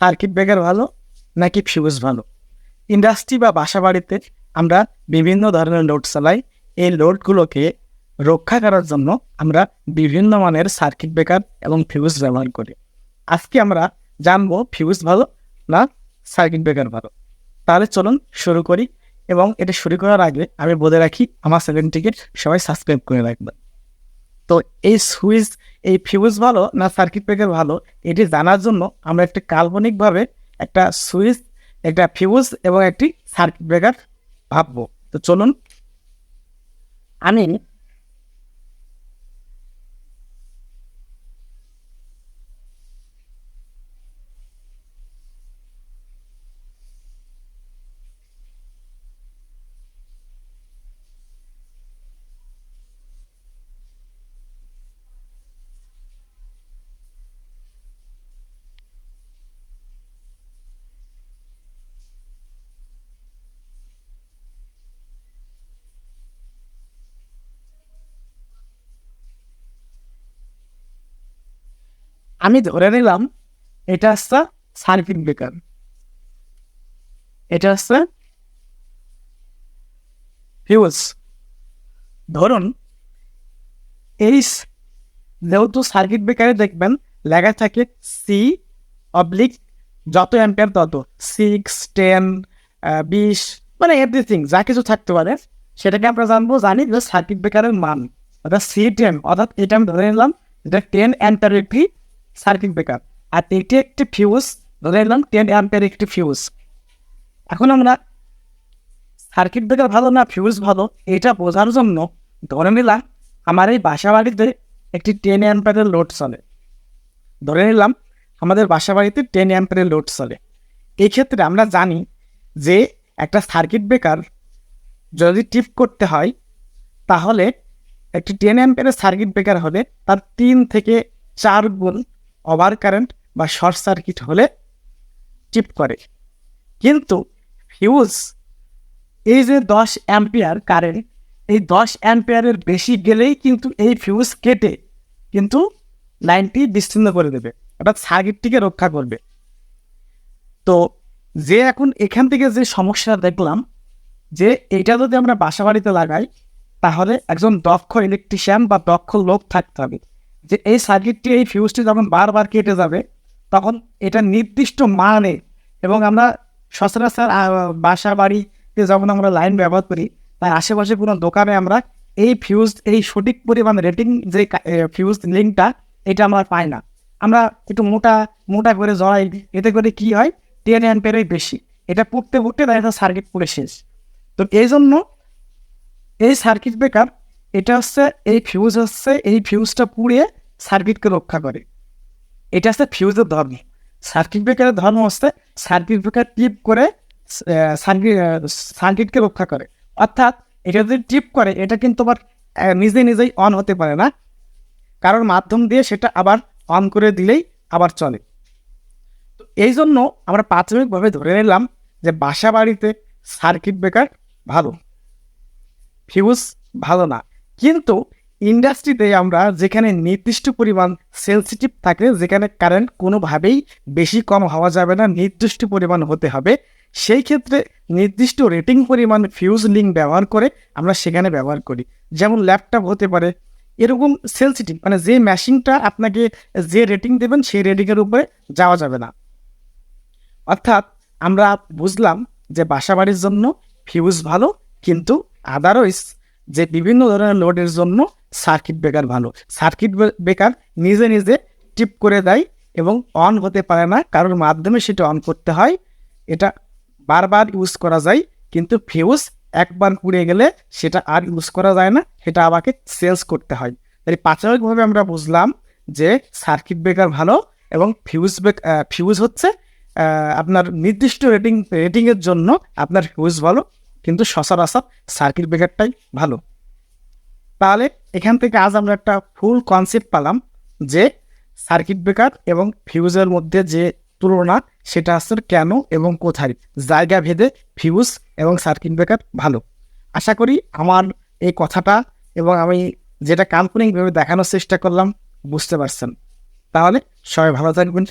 Circuit breaker ভালো নাকি fuse ভালো। ইন্ডাস্ট্রি বা বাসা বাড়িতে আমরা বিভিন্ন ধরনের লোড চালাই। এই লোডগুলোকে রক্ষা করার জন্য আমরা বিভিন্ন মানের সার্কিট ব্রেকার এবং ফিউজ ব্যবহার করি। আজকে আমরা জানব ফিউজ ভালো না সার্কিট ব্রেকার ভালো। তাহলে চলুন শুরু করি এবং এটা শুরু করার আগে আমি বলে রাখি, আমার চ্যানেলটিকে সবাই সাবস্ক্রাইব করে রাখবেন। তো এই সুইচ এই ফিউজ ভালো না সার্কিট ব্রেকার ভালো, এটি জানার জন্য আমরা একটি কাল্পনিকভাবে একটা সুইচ একটা ফিউজ এবং একটি সার্কিট ব্রেকার ভাববো। তো চলুন। আমি আমি ধরে নিলাম, এটা হচ্ছে সার্কিট ব্রেকার এটা হচ্ছে ফিউজ ধরুন, এই যেহেতু সার্কিট ব্রেকারে দেখবেন, লেখা থাকে সি অবলিক যত অ্যাম্পিয়ার তত। সিক্স টেন বিশ মানে এভরিথিং যা কিছু থাকতে পারে, সেটাকে আমরা জানব, জানি যে সার্কিট ব্রেকারের মান, অর্থাৎ সি টেন অর্থাৎ এটা আমি ধরে নিলাম, এটা টেন একটি সার্কিট ব্রেকার। আর এটি একটি ফিউজ ধরে নিলাম টেন অ্যাম্পের একটি ফিউজ এখন আমরা সার্কিট ব্রেকার ভালো না ফিউজ ভালো, এটা বোঝার জন্য ধরে নিলাম আমার এই বাসা বাড়িতে একটি টেন অ্যাম্পিয়ারের লোড চলে। ধরে নিলাম আমাদের বাসা বাড়িতে টেন অ্যাম্পিয়ারের লোড চলে। এই ক্ষেত্রে আমরা জানি যে একটা সার্কিট ব্রেকার যদি টিপ করতে হয়, তাহলে একটি টেন অ্যাম্পিয়ারের সার্কিট ব্রেকার হলে তার তিন থেকে চার গুণ ওভার কারেন্ট বা শর্ট সার্কিট হলে টিপ করে। কিন্তু ফিউজ, এই যে দশ অ্যাম্পিয়ার কারেন্ট, এই দশ অ্যাম্পিয়ারের বেশি গেলেই কিন্তু এই ফিউজ কেটে কিন্তু লাইনটি বিচ্ছিন্ন করে দেবে, অর্থাৎ সার্কিটটিকে রক্ষা করবে। তো যে এখন এখান থেকে যে সমস্যা দেখলাম, যে এটা যদি আমরা বাসা বাড়িতে লাগাই, তাহলে একজন দক্ষ ইলেকট্রিশিয়ান বা দক্ষ লোক থাকতে হবে। যে এই সার্কিটটি এই ফিউজটি যখন বারবার কেটে যাবে, তখন এটা নির্দিষ্ট মানে এবং আমরা সচরাচর বাসা বাড়িতে যখন আমরা লাইন ব্যবহার করি তার আশেপাশে কোনো দোকানে আমরা এই ফিউজ এই সঠিক পরিমাণ রেটিং যে ফিউজ লিঙ্কটা এটা আমরা পাই না। আমরা একটু মোটা মোটা করে জড়াই, এতে করে কি হয়? টেন অ্যান্ড অ্যাম্পেরই বেশি। এটা পড়তে পড়তে দেখা সার্কিট পুড়ে শেষ। তো এই জন্য এই সার্কিট ব্রেকার এটা হচ্ছে, এই ফিউজ হচ্ছে, এই ফিউজটা পুড়িয়ে সার্কিটকে রক্ষা করে। এটা হচ্ছে ফিউজের ধর্ম। সার্কিট ব্রেকারের ধর্ম হচ্ছে সার্কিট ব্রেকার টিপ করে সার্কিট সার্কিটকে রক্ষা করে। অর্থাৎ এটা যদি টিপ করে, এটা কিন্তু আবার নিজে নিজেই অন হতে পারে না। কারোর মাধ্যম দিয়ে সেটা আবার অন করে দিলেই আবার চলে। তো এই জন্য আমরা প্রাথমিকভাবে ধরে নিলাম যে বাসা বাড়িতে সার্কিট ব্রেকার ভালো। ফিউজ ভালো না। কিন্তু ইন্ডাস্ট্রিতে আমরা যেখানে নির্দিষ্ট পরিমাণ সেন্সিটিভ থাকে, যেখানে কারেন্ট কোনোভাবেই বেশি কম হওয়া যাবে না, নির্দিষ্ট পরিমাণ হতে হবে, সেই ক্ষেত্রে নির্দিষ্ট রেটিং পরিমাণ ফিউজ লিঙ্ক ব্যবহার করে আমরা সেখানে ব্যবহার করি। যেমন ল্যাপটপ হতে পারে, এরকম সেন্সিটিভ মানে যে মেশিনটা আপনাকে যে রেটিং দেবেন, সেই রেটিংয়ের উপরে যাওয়া যাবে না। অর্থাৎ আমরা বুঝলাম যে বাসা বাড়ির জন্য ফিউজ ভালো, কিন্তু আদারওয়াইজ যে বিভিন্ন ধরনের লোডের জন্য সার্কিট ব্রেকার ভালো। সার্কিট ব্রেকার নিজে নিজে টিপ করে দেয় এবং অন হতে পারে না। কারোর মাধ্যমে সেটা অন করতে হয়। এটা বারবার ইউজ করা যায়, কিন্তু ফিউজ একবার পুড়ে গেলে সেটা আর ইউজ করা যায় না, সেটা আমাকে চেঞ্জ করতে হয়। তাই প্রাথমিকভাবে আমরা বুঝলাম যে সার্কিট ব্রেকার ভালো এবং ফিউজ ব্রেক ফিউজ হচ্ছে আপনার নির্দিষ্ট রেটিং রেটিংয়ের জন্য আপনার ফিউজ ভালো। কিন্তু সচরাচর সার্কিট ব্রেকারটাই ভালো। তাহলে এখান থেকে আজ আমরা একটা ফুল কনসেপ্ট পেলাম যে সার্কিট ব্রেকার এবং ফিউজের মধ্যে যে তুলনা, সেটা হচ্ছে কেন এবং কোথায়? জায়গা ভেদে ফিউজ এবং সার্কিট ব্রেকার ভালো। আশা করি আমার এই কথাটা এবং আমি যেটা কাল্পনিকভাবে দেখানোর চেষ্টা করলাম, বুঝতে পারছেন। তাহলে সবাই ভালো থাকবেন।